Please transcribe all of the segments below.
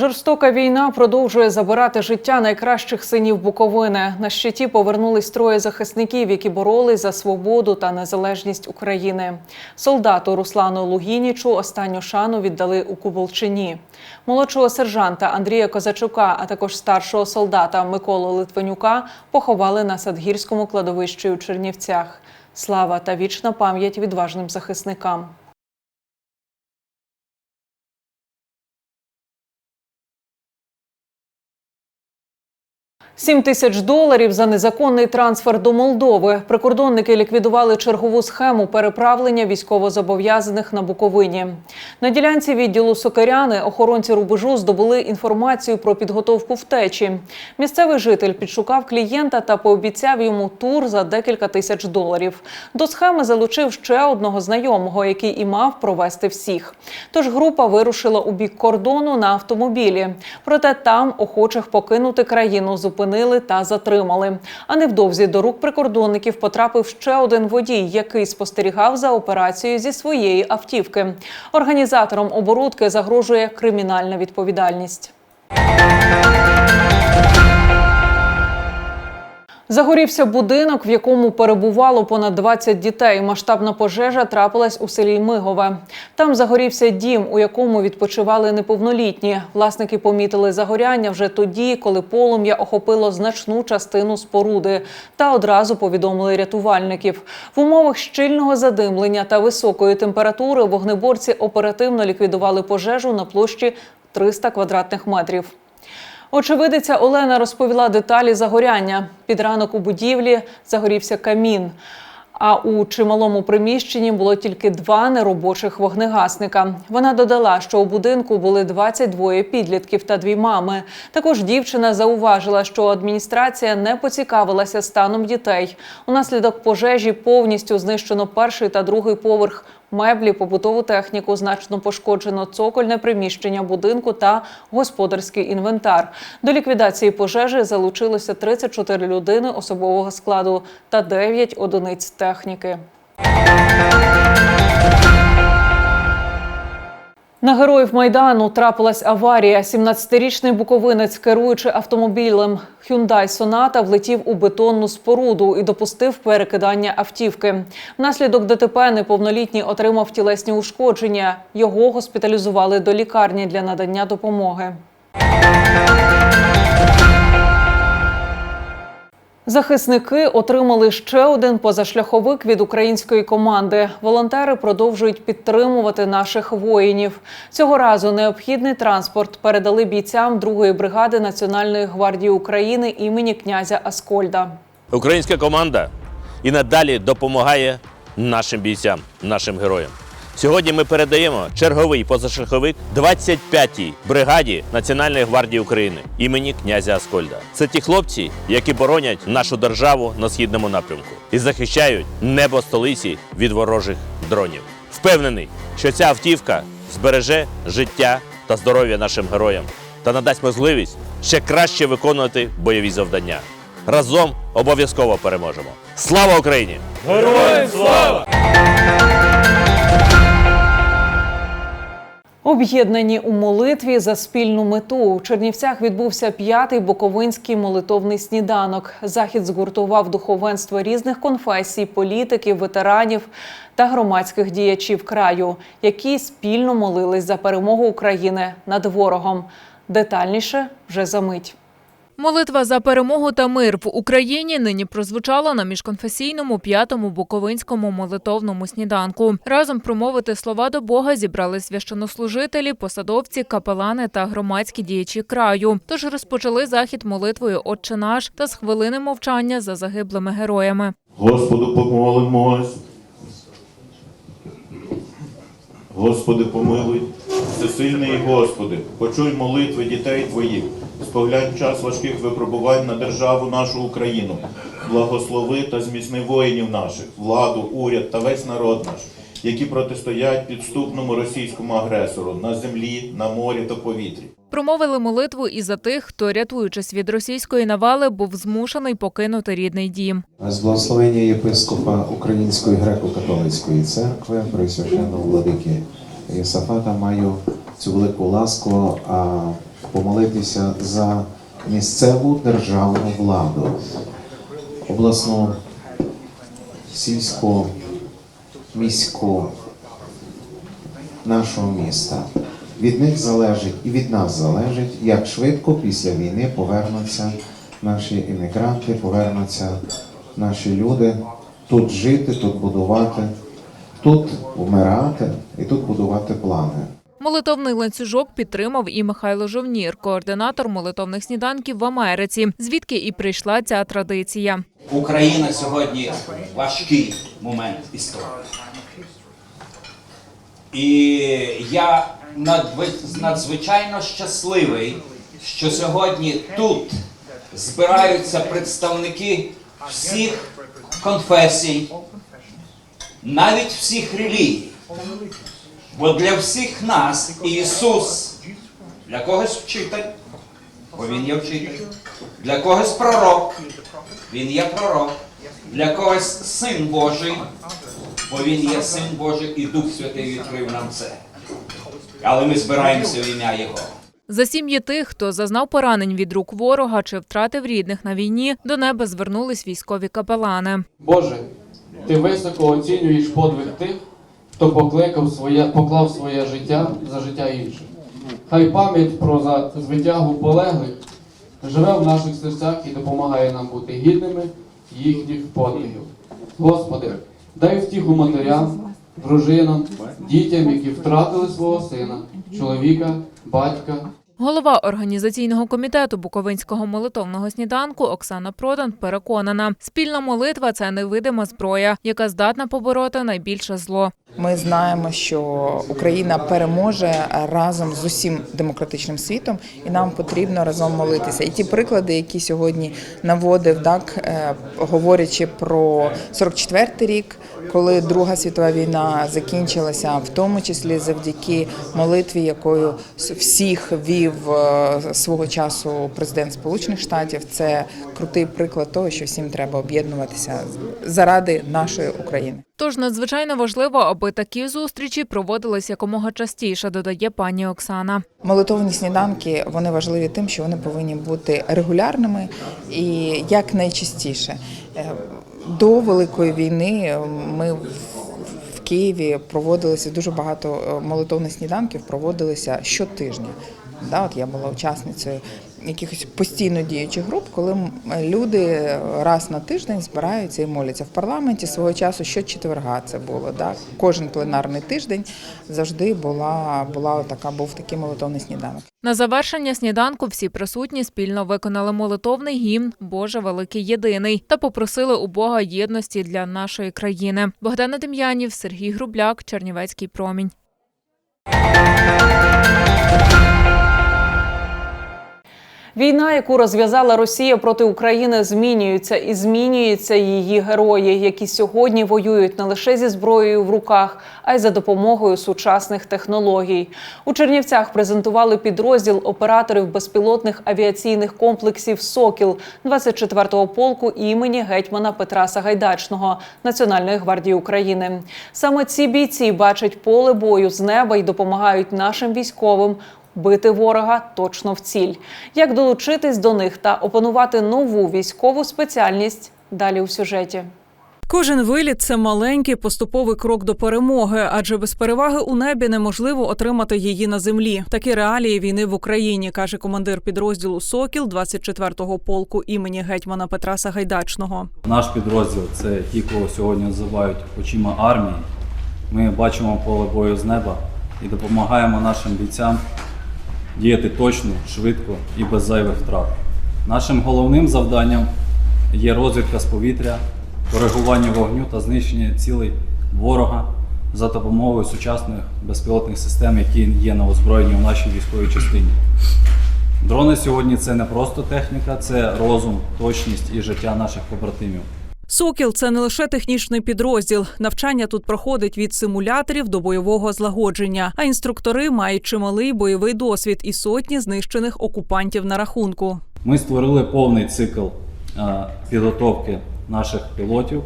Жорстока війна продовжує забирати життя найкращих синів Буковини. На щиті повернулись троє захисників, які боролись за свободу та незалежність України. Солдату Руслану Лугінічу останню шану віддали у Куболчині. Молодшого сержанта Андрія Козачука, а також старшого солдата Миколу Литвинюка поховали на Садгірському кладовищі у Чернівцях. Слава та вічна пам'ять відважним захисникам. Сім тисяч доларів за незаконний трансфер до Молдови. Прикордонники ліквідували чергову схему переправлення військовозобов'язаних на Буковині. На ділянці відділу Сокиряни охоронці рубежу здобули інформацію про підготовку втечі. Місцевий житель підшукав клієнта та пообіцяв йому тур за декілька тисяч доларів. До схеми залучив ще одного знайомого, який і мав провести всіх. Тож група вирушила у бік кордону на автомобілі. Проте там охочих покинути країну зупинили та затримали. А невдовзі до рук прикордонників потрапив ще один водій, який спостерігав за операцією зі своєї автівки. Організатором оборудки загрожує кримінальна відповідальність. Загорівся будинок, в якому перебувало понад 20 дітей. Масштабна пожежа трапилась у селі Мигове. Там загорівся дім, у якому відпочивали неповнолітні. Власники помітили загоряння вже тоді, коли полум'я охопило значну частину споруди, та одразу повідомили рятувальників. В умовах щільного задимлення та високої температури вогнеборці оперативно ліквідували пожежу на площі 300 квадратних метрів. Очевидиця Олена розповіла деталі загоряння. Під ранок у будівлі загорівся камін. А у чималому приміщенні було тільки два неробочих вогнегасника. Вона додала, що у будинку були 22 підлітків та дві мами. Також дівчина зауважила, що адміністрація не поцікавилася станом дітей. Унаслідок пожежі повністю знищено перший та другий поверх меблі, побутову техніку, значно пошкоджено цокольне приміщення будинку та господарський інвентар. До ліквідації пожежі залучилося 34 людини особового складу та 9 одиниць техніки. На героїв майдану трапилась аварія. 17-річний буковинець, керуючи автомобілем Hyundai Sonata, влетів у бетонну споруду і допустив перекидання автівки. Внаслідок ДТП неповнолітній отримав тілесні ушкодження. Його госпіталізували до лікарні для надання допомоги. Захисники отримали ще один позашляховик від української команди. Волонтери продовжують підтримувати наших воїнів. Цього разу необхідний транспорт передали бійцям 2-ї бригади Національної гвардії України імені князя Аскольда. Українська команда і надалі допомагає нашим бійцям, нашим героям. Сьогодні ми передаємо черговий позашляховик 25-й бригаді Національної гвардії України імені князя Аскольда. Це ті хлопці, які боронять нашу державу на східному напрямку і захищають небо столиці від ворожих дронів. Впевнений, що ця автівка збереже життя та здоров'я нашим героям та надасть можливість ще краще виконувати бойові завдання. Разом обов'язково переможемо. Слава Україні! Об'єднані у молитві за спільну мету у Чернівцях відбувся п'ятий Буковинський молитовний сніданок. Захід згуртував духовенство різних конфесій, політиків, ветеранів та громадських діячів краю, які спільно молились за перемогу України над ворогом. Детальніше вже за мить. Молитва за перемогу та мир в Україні нині прозвучала на міжконфесійному п'ятому буковинському молитовному сніданку. Разом промовити слова до Бога зібрали священнослужителі, посадовці, капелани та громадські діячі краю. Тож розпочали захід молитвою «Отче наш» та з хвилини мовчання за загиблими героями. Господу помолимось. Господи, помилуй, всесильний Господи, почуй молитви дітей Твоїх, споглянь час важких випробувань на державу нашу Україну, благослови та зміцни воїнів наших, владу, уряд та весь народ наш, які протистоять підступному російському агресору на землі, на морі та повітрі. Промовили молитву і за тих, хто, рятуючись від російської навали, був змушений покинути рідний дім. З благословення єпископа Української греко-католицької церкви Пресвященного владики Єсафата маю цю велику ласку а, помолитися за місцеву державну владу, обласну, сільську, міську нашого міста. Від них залежить і від нас залежить, як швидко після війни повернуться наші іммігранти, повернуться наші люди тут жити, тут будувати, тут вмирати і тут будувати плани. Молитовний ланцюжок підтримав і Михайло Жовнір, координатор молитовних сніданків в Америці, звідки і прийшла ця традиція. Україна сьогодні важкий момент історії. І я надзвичайно щасливий, що сьогодні тут збираються представники всіх конфесій, навіть всіх релігій. Бо для всіх нас Ісус для когось вчитель, бо Він є вчитель, для когось пророк, він є пророк, для когось син Божий, бо він є син Божий і Дух Святий відкрив нам це. Але ми збираємося в ім'я Його. За сім'ї тих, хто зазнав поранень від рук ворога чи втратив рідних на війні, до неба звернулись військові капелани. Боже, ти високо оцінюєш подвиг тих, хто покликав своє, поклав своє життя за життя інших. Хай пам'ять про звитягу полеглих живе в наших серцях і допомагає нам бути гідними їхніх подвигів. Господи, дай втіху матерям, дружинам, дітям, які втратили свого сина, чоловіка, батька, Голова організаційного комітету Буковинського молитовного сніданку Оксана Продан переконана, спільна молитва це невидима зброя, яка здатна побороти найбільше зло. Ми знаємо, що Україна переможе разом з усім демократичним світом, і нам потрібно разом молитися. І ті приклади, які сьогодні наводив, так е, говорячи про 44-й рік, коли Друга світова війна закінчилася, в тому числі завдяки молитві, якою всіх вів е, свого часу президент Сполучених Штатів. Це крутий приклад того, що всім треба об'єднуватися заради нашої України. Тож надзвичайно важливо, аби такі зустрічі проводились якомога частіше, додає пані Оксана. Молитовні сніданки вони важливі тим, що вони повинні бути регулярними і якнайчастіше. Е, До Великої війни ми в- в Києві проводилися дуже багато е, молитовних сніданків, проводилися щотижня. Да, от я була учасницею якихось постійно діючих груп, коли люди раз на тиждень збираються і моляться. В парламенті свого часу щочетверга це було. Да? Кожен пленарний тиждень завжди була, була така, був такий молитовний сніданок. На завершення сніданку всі присутні спільно виконали молитовний гімн Боже великий єдиний та попросили у Бога єдності для нашої країни. Богдана Дем'янів, Сергій Грубляк, Чернівецький промінь. Війна, яку розв'язала Росія проти України, змінюється і змінюються її герої, які сьогодні воюють не лише зі зброєю в руках, а й за допомогою сучасних технологій. У Чернівцях презентували підрозділ операторів безпілотних авіаційних комплексів Сокіл 24-го полку імені гетьмана Петра Сагайдачного Національної гвардії України. Саме ці бійці бачать поле бою з неба і допомагають нашим військовим бити ворога точно в ціль. Як долучитись до них та опанувати нову військову спеціальність далі у сюжеті. Кожен виліт це маленький поступовий крок до перемоги, адже без переваги у небі неможливо отримати її на землі. Такі реалії війни в Україні, каже командир підрозділу Сокіл 24-го полку імені гетьмана Петра Сагайдачного. Наш підрозділ це ті, кого сьогодні називають очима армії. Ми бачимо поле бою з неба і допомагаємо нашим бійцям діяти точно, швидко і без зайвих втрат. Нашим головним завданням є розвідка з повітря, коригування вогню та знищення цілей ворога за допомогою сучасних безпілотних систем, які є на озброєнні в нашій військовій частині. Дрони сьогодні це не просто техніка, це розум, точність і життя наших побратимів. Сокіл це не лише технічний підрозділ. Навчання тут проходить від симуляторів до бойового злагодження. А інструктори мають чималий бойовий досвід і сотні знищених окупантів на рахунку. Ми створили повний цикл е, підготовки наших пілотів.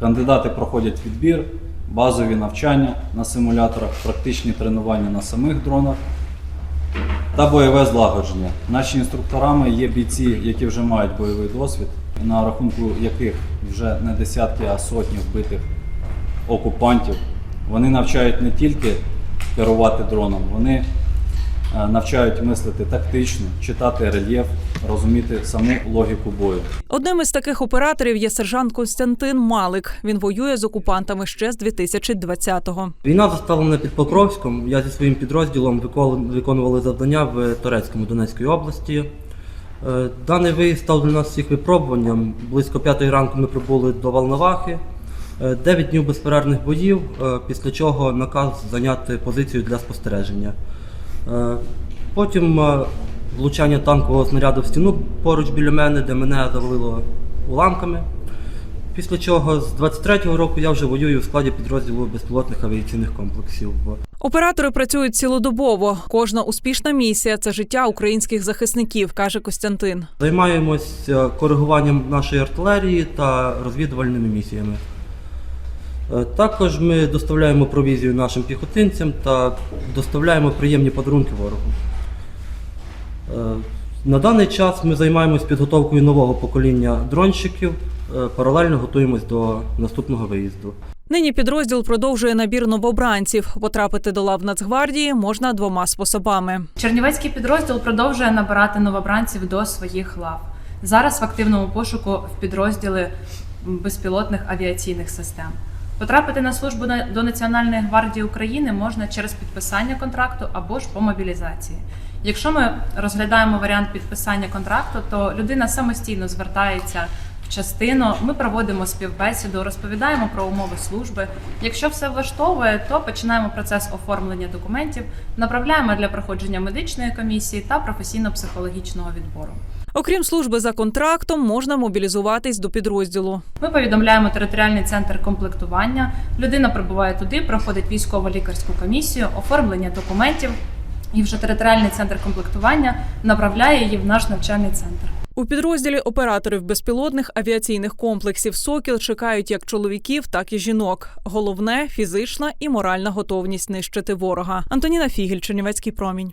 Кандидати проходять відбір, базові навчання на симуляторах, практичні тренування на самих дронах та бойове злагодження. Наші інструкторами є бійці, які вже мають бойовий досвід, на рахунку яких вже не десятки, а сотні вбитих окупантів. Вони навчають не тільки керувати дроном, вони е, навчають мислити тактично, читати рельєф, розуміти саму логіку бою. Одним із таких операторів є сержант Константин Малик. Він воює з окупантами ще з 2020-го. Війна застала мене під Покровськом. Я зі своїм підрозділом викон- виконували завдання в Торецькому Донецької області. Е, Даний виїзд став для нас всіх випробуванням. Близько п'ятої ранку ми прибули до Волновахи. Е, Дев'ять днів безперервних боїв, е, після чого наказ зайняти позицію для спостереження. Е, Потім е, влучання танкового снаряду в стіну поруч біля мене, де мене завалило уламками. Після чого з 23-го року я вже воюю в складі підрозділу безпілотних авіаційних комплексів. Оператори працюють цілодобово. Кожна успішна місія це життя українських захисників, каже Костянтин. Займаємось е, коригуванням нашої артилерії та розвідувальними місіями. Е, Також ми доставляємо провізію нашим піхотинцям та доставляємо приємні подарунки ворогу. На даний час ми займаємось підготовкою нового покоління дронщиків, е, паралельно готуємось до наступного виїзду. Нині підрозділ продовжує набір новобранців. Потрапити до лав Нацгвардії можна двома способами. Чернівецький підрозділ продовжує набирати новобранців до своїх лав. Зараз в активному пошуку в підрозділи безпілотних авіаційних систем. Потрапити на службу до Національної гвардії України можна через підписання контракту або ж по мобілізації. Якщо ми розглядаємо варіант підписання контракту, то людина самостійно звертається в частину. Ми проводимо співбесіду, розповідаємо про умови служби. Якщо все влаштовує, то починаємо процес оформлення документів, направляємо для проходження медичної комісії та професійно-психологічного відбору. Окрім служби за контрактом, можна мобілізуватись до підрозділу. Ми повідомляємо територіальний центр комплектування. Людина прибуває туди, проходить військово-лікарську комісію, оформлення документів, і вже територіальний центр комплектування направляє її в наш навчальний центр. У підрозділі операторів безпілотних авіаційних комплексів Сокіл чекають як чоловіків, так і жінок. Головне фізична і моральна готовність нищити ворога. Антоніна Фігіль, Чернівецький промінь.